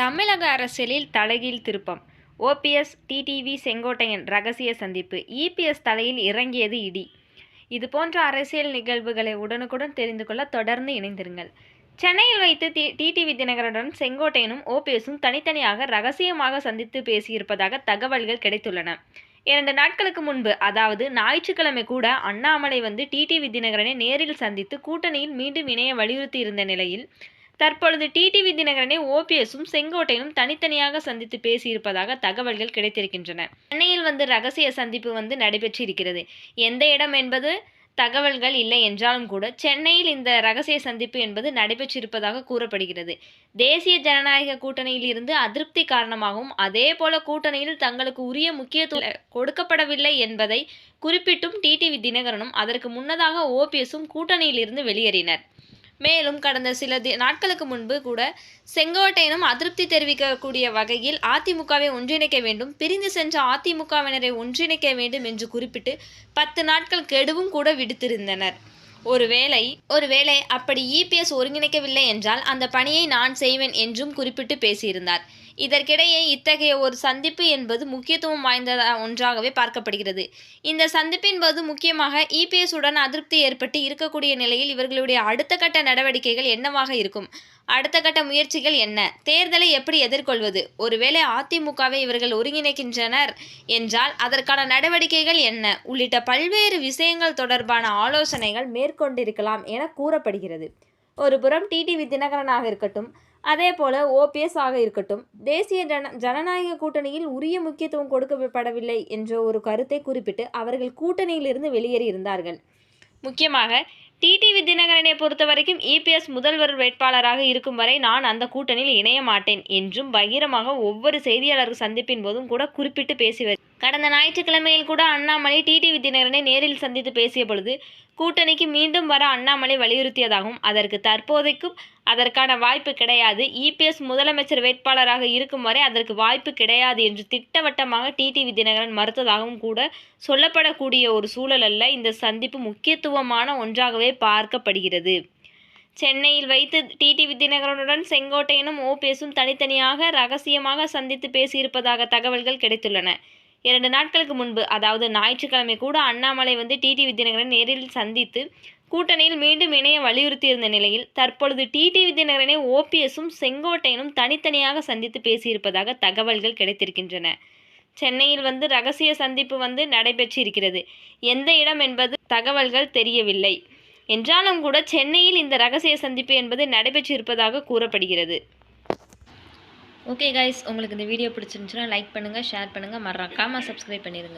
தமிழக அரசியலில் தலைகீழ் திருப்பம். ஓபிஎஸ் டிடிவி செங்கோட்டையன் ரகசிய சந்திப்பு. இபிஎஸ் தலையில் இறங்கியது இடி. இது போன்ற அரசியல் நிகழ்வுகளை உடனுக்குடன் தெரிந்து கொள்ள தொடர்ந்து இணைந்திருங்கள். சென்னையில் வைத்து டி. டிடிவி தினகரனுடன் செங்கோட்டையனும் ஓபிஎஸும் தனித்தனியாக ரகசியமாக சந்தித்து பேசியிருப்பதாக தகவல்கள் கிடைத்துள்ளன. இரண்டு நாட்களுக்கு முன்பு அதாவது ஞாயிற்றுக்கிழமை கூட அண்ணாமலை வந்து டிடிவி தினகரனை நேரில் சந்தித்து கூட்டணியில் மீண்டும் இணைய வலியுறுத்தி இருந்த நிலையில் தற்பொழுது டிடிவி தினகரனை ஓபிஎஸும் செங்கோட்டையனும் தனித்தனியாக சந்தித்து பேசியிருப்பதாக தகவல்கள் கிடைத்திருக்கின்றன. சென்னையில் வந்து ரகசிய சந்திப்பு வந்து நடைபெற்று இருக்கிறது எந்த இடம் என்பது தகவல்கள் இல்லை என்றாலும் கூட சென்னையில் இந்த ரகசிய சந்திப்பு என்பது நடைபெற்றிருப்பதாக கூறப்படுகிறது. தேசிய ஜனநாயக கூட்டணியில் இருந்து அதிருப்தி காரணமாகவும் அதே போல கூட்டணியில் தங்களுக்கு உரிய முக்கியத்துவம் கொடுக்கப்படவில்லை என்பதை குறிப்பிட்டும் டிடிவி தினகரனும் அதற்கு முன்னதாக ஓபிஎஸும் கூட்டணியில் இருந்து வெளியேறினர். மேலும் கடந்த சில தி நாட்களுக்கு முன்பு கூட செங்கோட்டையனும் அதிருப்தி தெரிவிக்கக்கூடிய வகையில் அதிமுகவை ஒன்றிணைக்க வேண்டும் பிரிந்து சென்ற அதிமுகவினரை ஒன்றிணைக்க வேண்டும் என்று குறிப்பிட்டு பத்து நாட்கள் கெடுவும் கூட விடுத்திருந்தனர். ஒருவேளை ஒருவேளை அப்படி இபிஎஸ் ஒருங்கிணைக்கவில்லை என்றால் அந்த பணியை நான் செய்வேன் என்றும் குறிப்பிட்டு பேசியிருந்தார். இதற்கிடையே இத்தகைய ஒரு சந்திப்பு என்பது முக்கியத்துவம் வாய்ந்த ஒன்றாகவே பார்க்கப்படுகிறது. இந்த சந்திப்பின் போது முக்கியமாக இபிஎஸ் உடன் அதிருப்தி ஏற்பட்டு இருக்கக்கூடிய நிலையில் இவர்களுடைய அடுத்த கட்ட நடவடிக்கைகள் என்னவாக இருக்கும்? அடுத்த கட்ட முயற்சிகள் என்ன? தேர்தலை எப்படி எதிர்கொள்வது? ஒருவேளை அதிமுகவை இவர்கள் ஒருங்கிணைக்கின்றனர் என்றால் அதற்கான நடவடிக்கைகள் என்ன? உள்ளிட்ட பல்வேறு விஷயங்கள் தொடர்பான ஆலோசனைகள் மேற்கொண்டிருக்கலாம் என கூறப்படுகிறது. ஒருபுறம் டிடிவி தினகரனாக இருக்கட்டும் அதே போல ஓபிஎஸ் ஆக இருக்கட்டும் தேசிய ஜன ஜனநாயக கூட்டணியில் உரிய முக்கியத்துவம் கொடுக்கப்படவில்லை என்ற ஒரு கருத்தை குறிப்பிட்டு அவர்கள் கூட்டணியிலிருந்து வெளியேறி இருந்தார்கள். முக்கியமாக டிடிவி தினகரனை பொறுத்த வரைக்கும் இபிஎஸ் முதல்வர் வேட்பாளராக இருக்கும் வரை நான் அந்த கூட்டணியில் இணைய மாட்டேன் என்றும் பகிரமாக ஒவ்வொரு செய்தியாளர் சந்திப்பின் போதும் கூட குறிப்பிட்டு பேசி கடந்த ஞாயிற்றுக்கிழமையில் கூட அண்ணாமலை டிடிவி தினகரனை நேரில் சந்தித்து பேசிய பொழுது கூட்டணிக்கு மீண்டும் வர அண்ணாமலை வலியுறுத்தியதாகவும் அதற்கு தற்போதைக்கும் அதற்கான வாய்ப்பு கிடையாது. இபிஎஸ் முதலமைச்சர் வேட்பாளராக இருக்கும் வரை அதற்கு வாய்ப்பு கிடையாது என்று திட்டவட்டமாக டிடிவி தினகரன் மறுத்ததாகவும் கூட சொல்லப்படக்கூடிய ஒரு சூழல் அல்ல. இந்த சந்திப்பு முக்கியத்துவமான ஒன்றாகவே பார்க்கப்படுகிறது. சென்னையில் வைத்து டிடிவி தினகரனுடன் செங்கோட்டையனும் ஓபிஎஸும் தனித்தனியாக ரகசியமாக சந்தித்து பேசியிருப்பதாக தகவல்கள் கிடைத்துள்ளன. இரண்டு நாட்களுக்கு முன்பு அதாவது ஞாயிற்றுக்கிழமை கூட அண்ணாமலை வந்து டிடிவி தினகரன் நேரில் சந்தித்து கூட்டணியில் மீண்டும் இணைய வலியுறுத்தியிருந்த நிலையில் தற்பொழுது டிடிவி தினகரனை ஓபிஎஸும் செங்கோட்டையனும் தனித்தனியாக சந்தித்து பேசியிருப்பதாக தகவல்கள் கிடைத்திருக்கின்றன. சென்னையில் வந்து ரகசிய சந்திப்பு வந்து நடைபெற்றிருக்கிறது. எந்த இடம் என்பது தகவல்கள் தெரியவில்லை. என்றாலும் கூட சென்னையில் இந்த ரகசிய சந்திப்பு என்பது நடைபெற்றிருப்பதாக கூறப்படுகிறது. ஓகே கைஸ் உங்களுக்கு இந்த வீடியோ பிடிச்சிருந்துச்சுன்னா லைக் பண்ணுங்கள் ஷேர் பண்ணுங்கள் மறக்காமல் சப்ஸ்கிரைப் பண்ணிடுங்க